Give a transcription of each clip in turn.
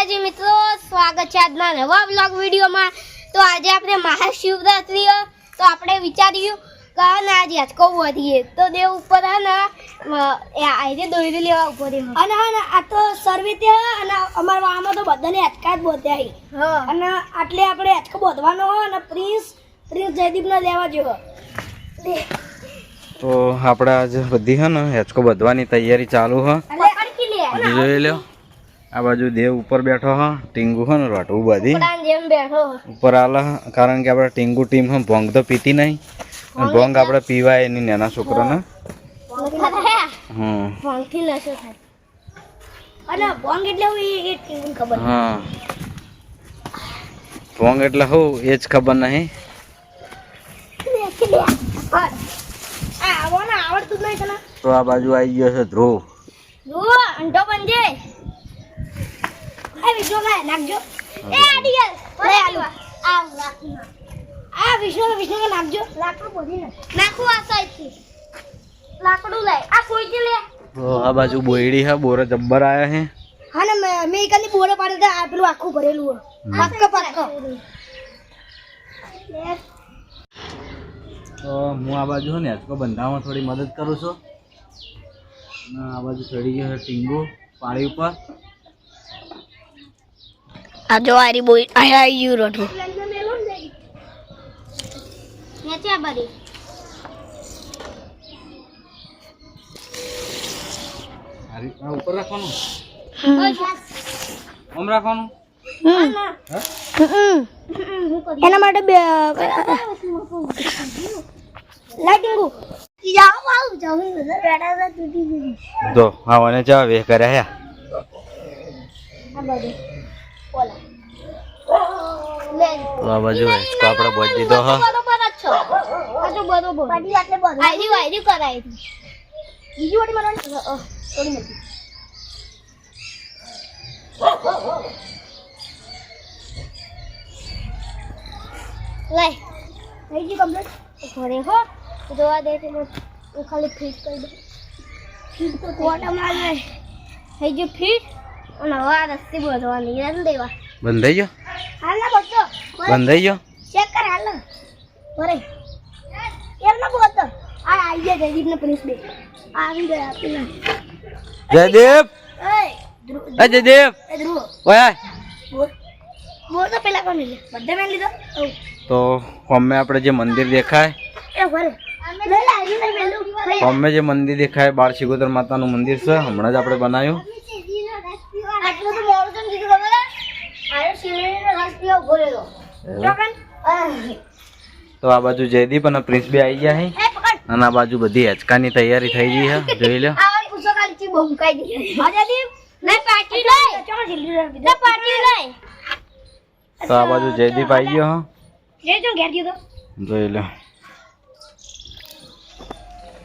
માતાજી મિત્રો સ્વાગત છે આજના નવા બ્લોગ વિડીયોમાં. તો આજે આપણે મહાશિવરાત્રી તો આપણે વિચાર્યું કે ને આજે આજકો વધીએ. તો દેવ ઉપર હે ને આજે દોરી લેવા ઉપર રહ્યો. અને હા આ તો સર્વે ત્યાં અને અમારા આમાં તો બધાને હચકા જ બોધ્યા અને આટલે આપણે હચકો બોધવાનો હોય અને પ્રિન્સ પ્રિન્સ જયદીપને લેવા જેવો. તો આપણે આજે બધી હે ને હેચકો બધવાની તૈયારી ચાલુ હ. જોઈ લ્યો. આ બાજુ દેવ ઉપર બેઠો હા ટીંગુ હો ને રોટ ઉપરાન ઉપર આલા કારણ કે આપણે ટીંગુ ટીમ હમ ભોંગ તો પીતી નહીં. અને ભોંગ આપણે પીવાય એની નાના છોકરાને. હમ. ફોનથી નશો થાય. અને ભોંગ એટલે હું એ એ ખબર હા. ભોંગ એટલે હું એ જ ખબર નહીં તો આ બાજુ આવી ગયો છે ધ્રુવ. બનજે આ કાંઈ નાખજો એ આડી લે આલુ. આ લાકડું આ વિશ્વ વિશ્વ નાખજો લાકડું બોધી નાખું આ સાઈડથી લાકડું લાય આ કોઈ લે તો આ બાજુ બોયડી હે બોરે જબ્બર આયા હે હા ને મેં મેં એકાની પાડે આ પેલું આખું ભરેલું હોય પાક્કો પાક્કો તો હું આ બાજુ ને હેચકો બંધાવવામાં થોડી મદદ કરું છું. આ બાજુ ચડી ગયો છે ટીંગુ પાળી ઉપર. આ જો આરી બોઈ આ યુ રોઠું નેચે બરી. આરી આ ઉપર રાખવાનું? આમ. રાખવાનું એના માટે બે લાઈટિંગુ જાઓ આવું બેઠા હતા તૂટી ગઈ જો આવાને ચા વે કર્યા હે. આ બધું લે તો આ બાજુ હેચકો આપણે બોજ દીધો હ બરોબર જ છો આ તો બરોબર પાટી આટલે બધું આયરી વાયરી કરાય છે બીજી વાટી મારવાની થોડી નથી લાય થઈ ગઈ કમ્પ્લીટ ઘરે હો જોવા દે તો હું ખાલી ફિટ કરી દઉં ફીટ તો કોટા માર લે થઈ ગયું ફિટ અને હવે આ રસ્તી બોધવાની રન દેવા બંધાઈ ગયો હાલ ના બચ્ચો બંધાઈ ગયો ચેક કર હાલ બરે એમ ના બોત આ આવી ગયા જયદીપ ને પ્રિન્સ બે આવી ગયા પેલા જયદેવ એ ધ્રુવ એ ધ્રુવ ઓય બોલ બોલ તો પેલા કોણ લીધો બધે મેં લીધો તો અમે આપણે જે મંદિર દેખાય એ લે મેલું અમે જે મંદિર દેખાય બાર શિગોતર માતાનું મંદિર છે હમણાં જ આપણે બનાવ્યું આટલું તો મોડું તો કીધું ખબર આયો શિવલિંગનો રસ પીવા ઊભો રહેલો ચોકન તો આ બાજુ જયદીપ અને પ્રિન્સ બે આવી ગયા છે એ પકડ. અને આ બાજુ બધી હેચકાની તૈયારી થઈ ગઈ છે જોઈ લો આ વાળી પૂછો કાલથી બહુ મુકાઈ દીધી હા. જયદીપ. લે પાટી લઈ. ચોકન જલ્દી જલ્દી લે પાટી લઈ. તો આ બાજુ જયદીપ આવી ગયો જે જો ઘેર ગયો તો. હો જોઈ લો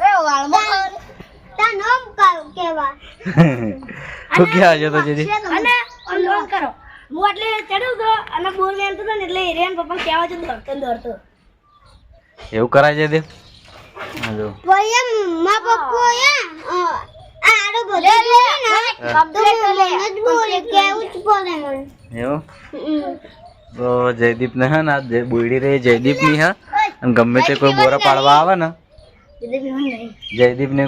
એ વાળમાં તા નામ કાવ કેવા. શું ક્યાં છે તો જયદીપ? અને અનલોડ કરો. હું એટલે ચડ્યો તો અને બોર મેં તો ને એટલે એરિયન પપ્પા કહેવા છે દોડતો ને દોડતો. એવું કરાય છે દેવ જો ભૈયા મા પપ્પો યા આડો બધો લે ને કમ્પ્લીટ લે. જ બોલે કેવું જ બોલે મને. એવું? તો જયદીપ ને હે ને આ જે બોયડી રહી જયદીપની હા અને ગમે તે કોઈ બોરા પાડવા આવે ને જયદીપ ને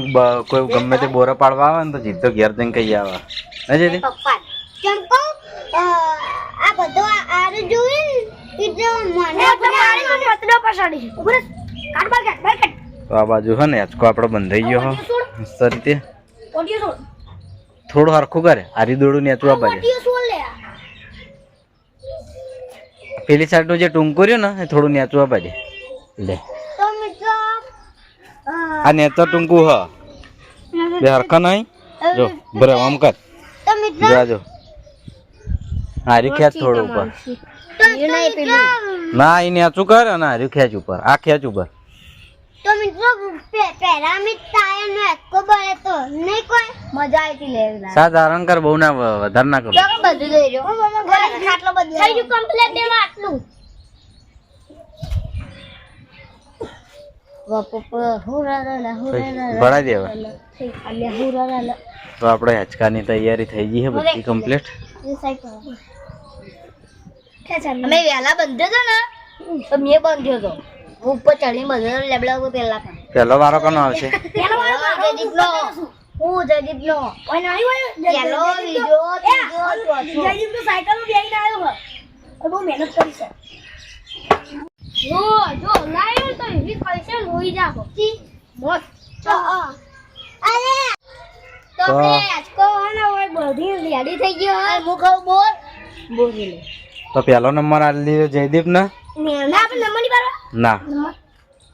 કોઈ ગમે તે બોરા પાડવા આવે ને તો જીતો ઘેર જઈને કહી આવે. હે જયદીપ? પપ્પા આ બધો આડો જોઈન ને મને તમારી મને પતડો પસાડી ઉપર કાટ બાર કાટ બાર કાટ તો આ બાજુ હે ને હેચકો આપણો બંધાઈ ગયો હો. મસ્ત રીતે. થોડું હરખું કરે. આરી દોડું ને આ બાજુ. ઓડિયો છોડ લે પેલી સાઈડનું જે ટૂંકું રહ્યું ને એ થોડું નેચું પડે લે. આ નેચર ટૂંકું હ. બે હરખા નહીં? જો બરાબર આમ કર. જોજો હારી ખેંચ થોડું ઉપર. ના એ નેચું કર અને હારી ખેંચ ઉપર. આ ખેંચ ઉપર. તો મિત્રો પેરામિડ ટાયર નો એકો બળે તો નહીં કોઈ મજા આવી લેવી સાધારણ કર બહુ ના વધારે ના કર. તો બધું લઈ રહ્યો? ખાટલો બધું થઈ ગયું કમ્પ્લીટ એમાં આટલું. ભરાઈ દે હવે તો આપણે હેચકાની તૈયારી થઈ ગઈ છે બધી કમ્પ્લીટ એ સાઈડ કરો ખેંચ આમ. અમે વહેલા બંધ્યો હતો ને તો મેં બંધ્યો હતો હું ઉપર ચડી બંધ્યો લેબડા ઉપર પહેલા પણ પહેલો વારો કોનો આવશે? પેલો વારો જયદીપ નો હું જયદીપનો. ઓય નાની હોય? ને, પહેલો જયદીપ બીજો ત્રીજો જયદીપ તો સાયકલમાં બેહીને આવ્યો હોય. બહુ મહેનત કરી છે. જો જો લાયો તો એવી પૈસા લોઈ હોઈ જાઓ મસ્ત તો, અ, અરે! તો આપણે આજકો ને બધી રેડી થઈ ગયો હું કહું બોલ. બોલી લે. તો પહેલો નંબર આલી દીધો જયદીપ ને? ના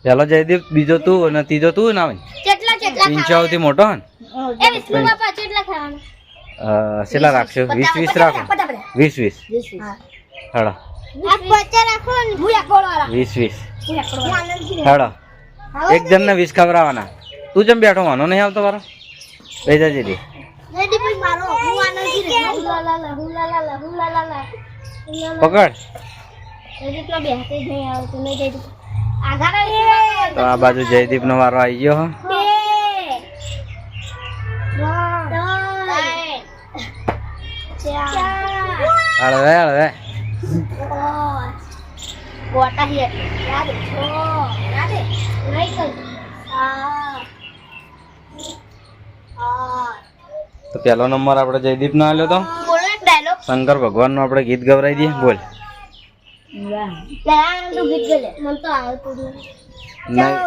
પહેલો જયદીપ બીજો તું અને ત્રીજો તું ના હોય? કેટલા કેટલા પિંચો સૌથી મોટો હોય ને? ખાવાના. એ વિષ્ણુ બાપા કેટલા રાખશો વીસ વીસ રાખો. વીસ વીસ. હેડો. વીસ વીસ. હેડો. એક જણ ને વીસ ખવડાવવાના. તું જેમ બેઠો માનો નહીં આવતો મારો. લઈ જજે પકડ. તો આ બાજુ જયદીપ નો વારો આવી ગયો હળવે હળવે તો પહેલો નંબર આપણે જયદીપ નો આલ્યો તો. શંકર ભગવાન નો આપણે ગીત ગવરાઈ દઈએ બોલ તું ગીત ગલે મને તો આવતું જ નથી ન-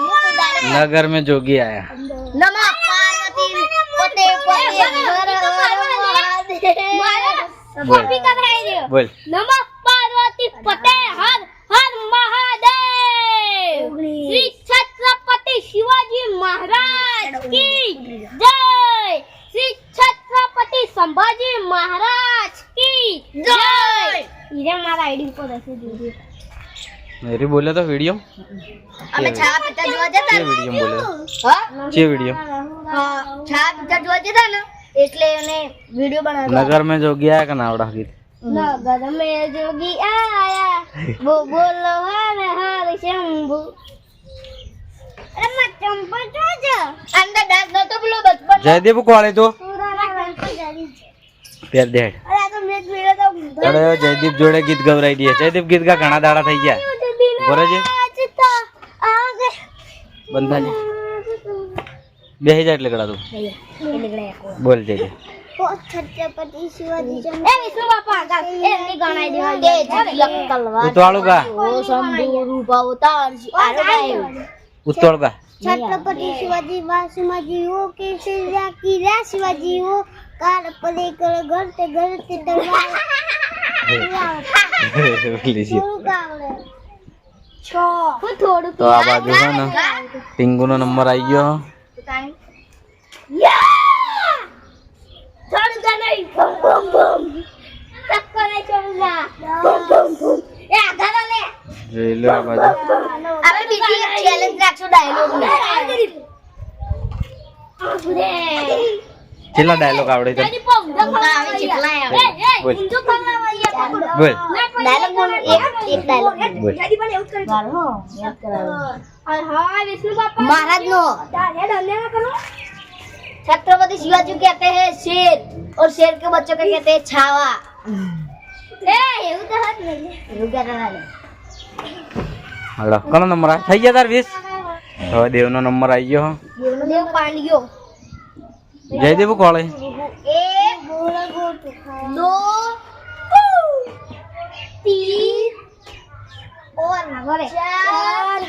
હું ગાઈ મારા આઈડી ઉપર હશે જોજો मेरी बोले तो वीडियो અમે છા પિતા જોવા જતા ये वीडियो में बोले હા ये वीडियो હા છા પિતા જોવા જતા ને એટલે એને વિડિયો બનાવ્યો नगर में जोगी आया का नावड़ा गीत નગર મેં જોગી આયા બો બોલો હર હર શંભુ અરે મત ચંપા જોજો અંદર ડાક નતો પેલો બચપન जयदीप कोळे तो સુરાના કંઠ જરી પેર દેડ અરે આ તો મેચ મેળ્યો તો अरे जयदीप जोड़े गीत गबराई दिए जयदीप गीत का घना दाड़ा थी गया बोलो जी बंधा जी बेहज लगड़ा तू बोल जय जी छत्रपति शिवाजी का शिवाजी वो કાળ પલે કળ ગળતે ગળતે ટંગાળ તો આ બાજુ છે ને પિંગુ નો નંબર આવી ગયો. આપણે કેટલા ડાયલોગ આવડે છે તેની પર ઊંધો ખવડાવવા ગયા. એ, એ, બોલ. ઊંધો ખવડાવવા ગયા પકડો. બોલ ડાયલોગ બોલ એક એક ડાયલોગ બોલ દાદી પણ એવું જ કરે હા વિષ્ણુ બાપા महाराज नो दादा धन्य करो छत्रपति शिवाजी कहते हैं शेर और शेर के बच्चों को कहते हैं छावा ए એવું તો હાથ નહીં એવું કહેતા હાલો કોનો નંબર આ થઈ ગયા તાર વીસ હવે દેવનો નંબર આવી ગયો દેવ પાંડિયો જયદેવ કોળે દો તીન ચાર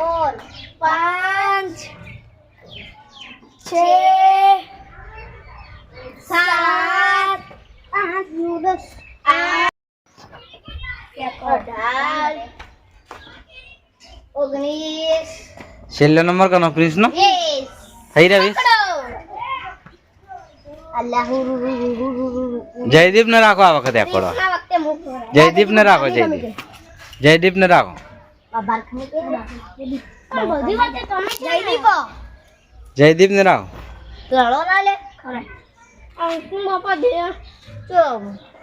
ઓર પાંચ છ સાત આઠ નવ દસ અઢાર ઓગણીસ છેલ્લો નંબર કનો ક્રિષ્ણ થઈ રહ્યો જયદીપ ને રાખો આ વખતે આકોડો આ વખતે મુખ જયદીપ ને રાખો જયદીપ જયદીપ ને રાખો જયદીપ ને રાખો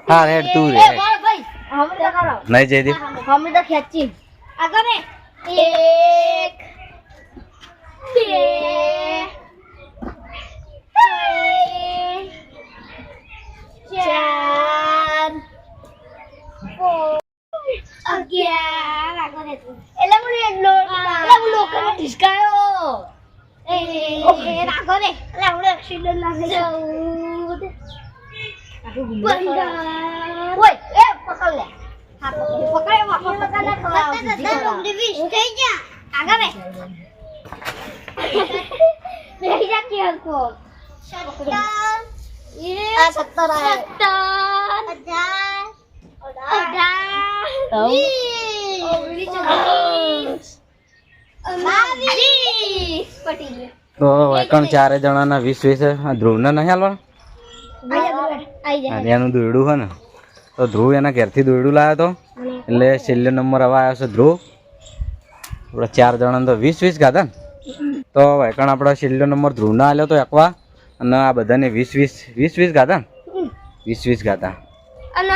હા રેડ તું રે નહીં જયદીપ હમે તો ખેંચી આગળ એક બે ચાર અગિયાર આગળ. એટલે મને એટલો હું. લોકોને ઢીસકાયો. એ રાખો રે એટલે આપણે એક્સિડન્ટ લાગે છે પંદર ઓય એ પકડ લે. હા પકડ. પકડ સીધી ખવડાવો. થઈ ગયા. આગળ રે બેહી જા કે હલકો આ અઢાર ઓગણીસ બાવીસ પટી ગયું તો વૈકણ ચારે જણાના વીસ વીસ આ ધ્રુવને નહીં હાલવાનું? એનું દોયડું છે ને. તો ધ્રુવ એના ઘેરથી દોયડું લાવ્યો તો. એટલે છેલ્લો નંબર હવે આવ્યો છે ધ્રુવ. આપણે ચાર જણાને તો વીસ વીસ ગાધા ને તો વૈકણ આપણા છેલ્લો નંબર ધ્રુવના આવ્યો તો એકવા અને આ બધાને વીસ વીસ વીસ વીસ ગાતા વીસ વીસ ગાધા. અને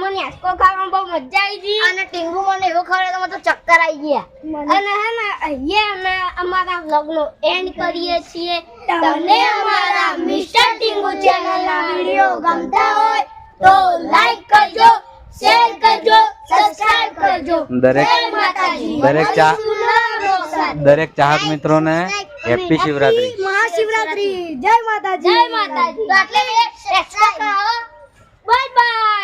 મને આસકો ખાવામાં બહુ મજા આવી ગઈ. અને ટીંગુ મને એવો ખવડાવ્યો તો મતલબ તો ચક્કર આવી ગયા. અને હે ને અહીંયા અમે અમારા વ્લોગનો એન્ડ કરીએ છીએ. તમને અમારા મિસ્ટર ટીંગુ ચેનલના વીડિયો ગમતા હોય તો લાઈક કરજો શેર કરજો. સબસ્ક્રાઇબ કરજો. દરેક માતાજી. દરેક ચા ચા દરેક ચાહક મિત્રોને હેપી શિવરાત્રી. મહાશિવરાત્રી. જય માતાજી. જય માતાજી. Bye bye